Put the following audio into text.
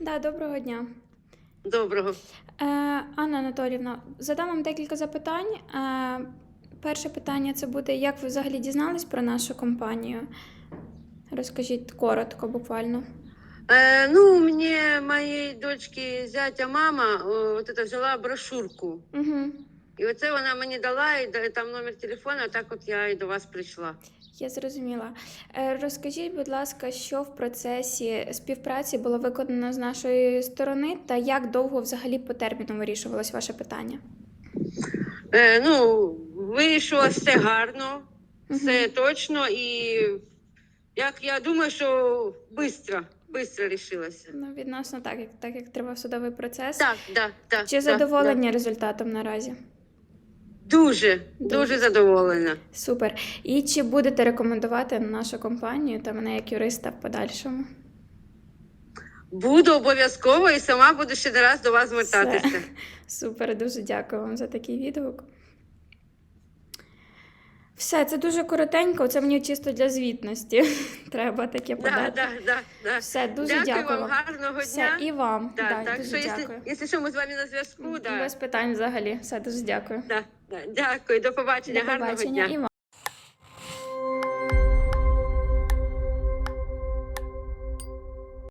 Да, доброго дня. Доброго. Е, Анна Анатолівна, задам вам декілька запитань. Е, перше питання це буде: як ви взагалі дізнались про нашу компанію? Розкажіть коротко, буквально. Э, ну, мне моей дочки зятя мама э, вот это взяла брошурку. Угу. І оце вона мені дала, і да- там номер телефона, так от я і до вас прийшла. Я зрозуміла. Е, Розкажіть, будь ласка, що в процесі співпраці було виконано з нашої сторони, та як довго взагалі по терміну вирішувалось ваше питання? Е, ну, вийшло все гарно, все точно, і як я думаю, що швидко, швидко рішилося. Ну, відносно так, як так як тривав судовий процес. Так, да, так. Чи задоволені результатом наразі? Дуже, Дуже. дуже задоволена. Супер. І чи будете рекомендувати нашу компанію та мене як юриста в подальшому? Буду обов'язково і сама буду ще не раз до вас звертатися. Супер, дуже дякую вам за такий відгук. Все, це дуже коротенько, це мені чисто для звітності. Треба таке подати. да, да, да. Все, дуже дякую, дякую вам, гарного Все, дня. і вам. Да, Да, так дуже що, дякую. якщо що, ми з вами на зв'язку. Да. Без питань взагалі. Все, дуже дякую. Да, да. Дякую, до побачення, До гарного побачення дня. і вам.